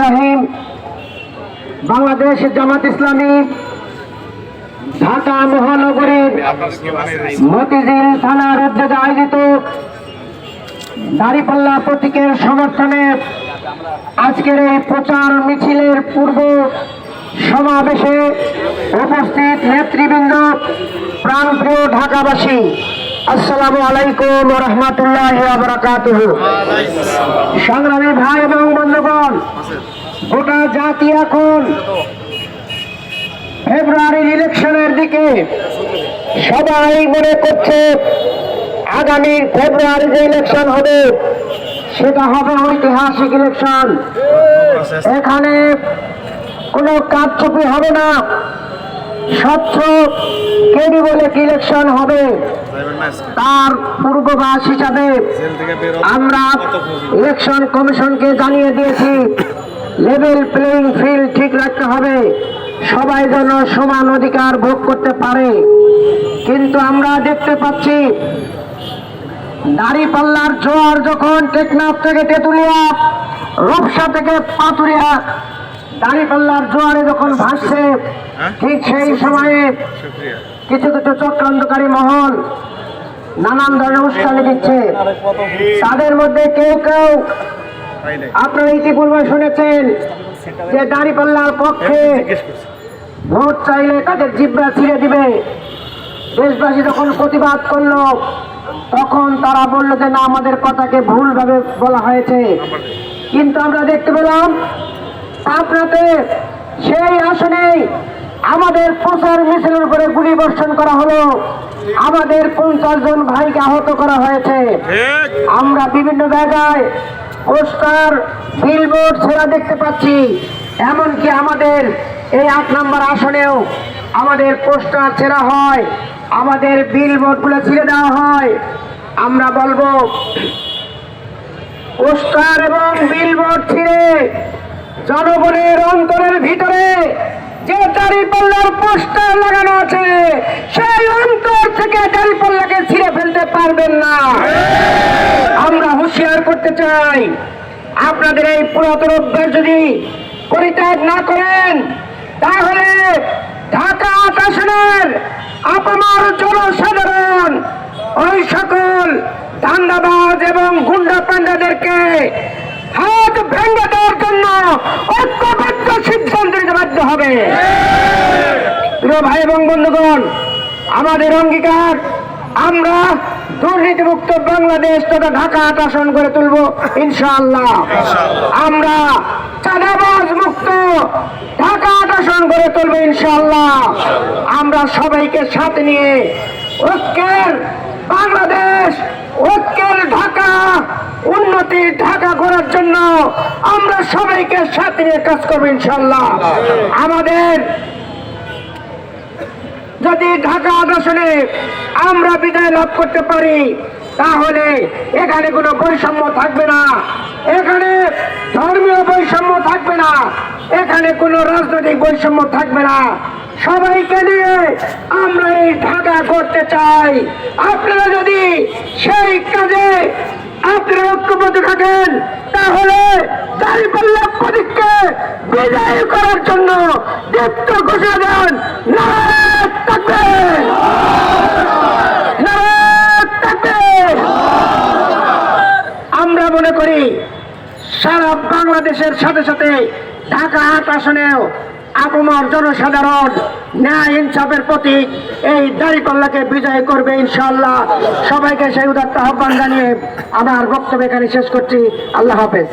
রহিম বাংলাদেশ জামাত ইসলামী, ঢাকা মহানগরীর মতিঝিল থানার উদ্যোগে আয়োজিত দাড়িপাল্লা প্রতীকের সমর্থনে আজকের এই প্রচার মিছিলের পূর্ব সমাবেশে উপস্থিত নেতৃবৃন্দ, প্রাণপ্রিয় ঢাকাবাসী। আসসালামু আলাইকুম রহমতুল্লাহ সংগ্রামী ভাই এবং বন্ধুগণ, গোটা জাতি এখন ফেব্রুয়ারির ইলেকশনের দিকে সবাই মনে করছে আগামী ফেব্রুয়ারি যে ইলেকশন হবে, সেটা হবে ঐতিহাসিক ইলেকশন। এখানে কোনো কারচুপি হবে না। স্বচ্ছ কেডি বলে ইলেকশন হবে? তার পূর্বাভাস হিসাবে আমরা ইলেকশন কমিশনকে জানিয়ে দিয়েছি লেভেল প্লেইং ফিল্ড ঠিক রাখতে হবে। সবাই যেন সমান অধিকার ভোগ করতে পারে। কিন্তু আমরা দেখতে পাচ্ছি দাড়ি পাল্লার জোয়ার যখন টেকনাফ থেকে তেতুলিয়া রূপসা থেকে পাতুরিয়া দাড়ি পাল্লার জোয়ারে যখন ভাসছে ঠিক সেই সময়ে কিছু কিছু চক্রান্তকারী মহল নানান ধরনের উস্কানি দিচ্ছে। তাদের মধ্যে কেউ কেউ আপনারা ইতিপূর্বে শুনেছেন যে দাঁড়িপাল্লার পক্ষে ভোট চাইলে তাদের জিব্বা ছিঁড়ে দিবে। দেশবাসী যখন প্রতিবাদ করল তখন তারা বলল যে না আমাদের কথাকে ভুলভাবে বলা হয়েছে। কিন্তু আমরা দেখতে পেলাম আপনাতে সেই আসনেই আমাদের প্রচার মিছিলের উপরে গুলি বর্ষণ করা হলো। আমাদের পঞ্চাশ জন ভাইকে আহত করা হয়েছে। আমরা বিভিন্ন জায়গায় পোস্টার বিলবোর্ড ছেড়া দেখতে পাচ্ছি। এমনকি আমাদের এই আট নম্বর আসনেও আমাদের পোস্টার ছেড়া হয় আমাদের বিলবোর্ডগুলো ছিঁড়ে দেওয়া হয়। আমরা বলব পোস্টার এবং বিলবোর্ড ছিঁড়ে জনগণের অন্তরের ভিতরে যে দাঁড়িপাল্লার পোস্টার লাগানো আছে, সেই অন্তর থেকে দাঁড়িপাল্লাকে ছিঁড়ে ফেলতে পারবেন না। আমরা হুঁশিয়ার করতে চাই, আপনাদের এই পুরাতন অভ্যাস যদি পরিত্যাগ না করেন, তাহলে ঢাকা আকাশনের আপনার জনসাধারণ, ওই সকল ধান্দাবাজ এবং গুন্ডা পান্ডাদেরকে ভেঙে দেওয়ার জন্য ঐক্যবদ্ধ সিদ্ধান্ত নিতে বাধ্য হবে। প্রিয় ভাই এবং বন্ধুগণ আমাদের অঙ্গীকার আমরা দুর্নীতিমুক্ত বাংলাদেশ তথা ঢাকা আসন করে তুলব ইনশাআল্লাহ। আমরা চাঁদাবাজ মুক্ত ঢাকা আসন করে তুলব ইনশাআল্লাহ। আমরা সবাইকে সাথে নিয়ে ঐক্যের বাংলাদেশ ঐক্যের ঢাকা উন্নতির ঢাকা করার জন্য আমরা সবাইকে সাথে নিয়ে কাজ করব ইনশাল্লাহ আমাদের যদি ঢাকা আদর্শনে আমরা বিদায় লাভ করতে পারি তাহলে এখানে কোনো বৈষম্য থাকবে না। এখানে ধর্মীয় বৈষম্য থাকবে না। এখানে কোনো রাজনৈতিক বৈষম্য থাকবে না। সবাইকে নিয়ে আমরা এই ঢাকা করতে চাই। আপনারা যদি সেই কাজে আপনারা ঐক্যবদ্ধ থাকেন, তাহলে দাঁড়িপাল্লা প্রতীককে বিজয়ী করার জন্য দীপ্ত ঘোষণা দেন নারায়ণ নারায়ণ আমরা মনে করি সারা বাংলাদেশের সাথে সাথে ঢাকা আট আসনেও আপমর জনসাধারণ ন্যায় ইনসাফের প্রতি এই দাঁড়িকল্লাকে বিজয় করবে ইনশাল্লাহ সবাইকে সেই উদাত্ত আহ্বান জানিয়ে আমার বক্তব্য এখানে শেষ করছি। আল্লাহ হাফেজ।